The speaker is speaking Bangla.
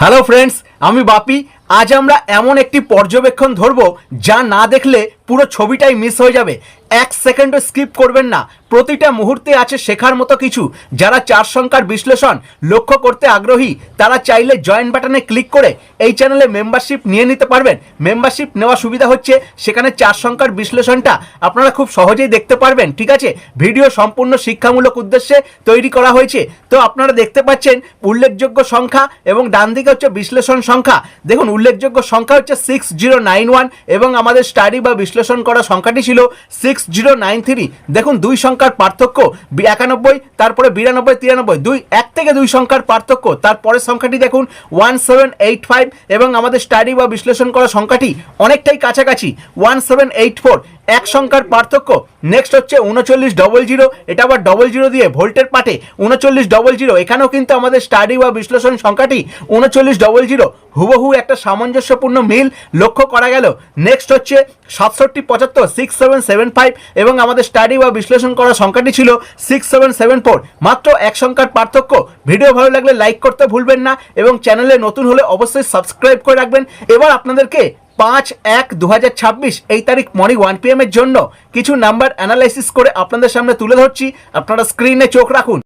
হ্যালো ফ্রেন্ডস আমি বাপি। আজ আমরা এমন একটি পর্যবেক্ষণ ধরব যা না দেখলে পুরো ছবিটাই মিস হয়ে যাবে। এক সেকেন্ডও স্কিপ করবেন না। প্রতিটা মুহূর্তে আছে শেখার মতো কিছু। যারা চার সংখ্যার বিশ্লেষণ লক্ষ্য করতে আগ্রহী, তারা চাইলে জয়েন বাটনে ক্লিক করে এই চ্যানেলে মেম্বারশিপ নিয়ে নিতে পারবেন। মেম্বারশিপ নেওয়া সুবিধা হচ্ছে, সেখানে চার সংখ্যার বিশ্লেষণটা আপনারা খুব সহজেই দেখতে পারবেন, ঠিক আছে? ভিডিও সম্পূর্ণ শিক্ষামূলক উদ্দেশ্যে তৈরি করা হয়েছে। তো আপনারা দেখতে পাচ্ছেন উল্লেখযোগ্য সংখ্যা এবং ডান দিকে হচ্ছে বিশ্লেষণ সংখ্যা। দেখুন, উল্লেখযোগ্য সংখ্যা হচ্ছে সিক্স জিরো নাইন ওয়ান এবং আমাদের স্টাডি বা বিশ্লেষণ করা সংখ্যাটি ছিল সিক্স জিরো নাইন থ্রি দেখুন, দুই সংখ্যার পার্থক্য একানব্বই, তারপরে বিরানব্বই, তিরানব্বই। দুই, এক থেকে দুই সংখ্যার পার্থক্য। তারপরের সংখ্যাটি দেখুন ওয়ান সেভেন এইট ফাইভ এবং আমাদের স্টাডি বা বিশ্লেষণ করা সংখ্যাটি অনেকটাই কাছাকাছি ওয়ান সেভেন এইট ফোর এক সংখ্যার পার্থক্য। নেক্সট হচ্ছে উনচল্লিশ ডবল জিরো এটা আবার ডবল জিরো দিয়ে ভোল্টের পাটে। উনচল্লিশ ডবল জিরো এখানেও কিন্তু আমাদের স্টাডি বা বিশ্লেষণ সংখ্যাটি উনচল্লিশ ডবল জিরো হুবহু একটা সামঞ্জস্যপূর্ণ মিল লক্ষ্য করা গেল। নেক্সট হচ্ছে সাতষট্টি, পঁচাত্তর সিক্স সেভেন সেভেন ফাইভ এবং আমাদের স্টাডি বা বিশ্লেষণ করা সংখ্যাটি ছিল সিক্স সেভেন সেভেন ফোর মাত্র এক সংখ্যার পার্থক্য। ভিডিও ভালো লাগলে লাইক করতে ভুলবেন না এবং চ্যানেলে নতুন হলে অবশ্যই সাবস্ক্রাইব করে রাখবেন। এবার আপনাদেরকে পাঁচ এক দু এই তারিখ মর্নিং ওয়ান পি এর জন্য কিছু নাম্বার অ্যানালাইসিস করে আপনাদের সামনে তুলে ধরছি। আপনারা স্ক্রিনে চোখ রাখুন।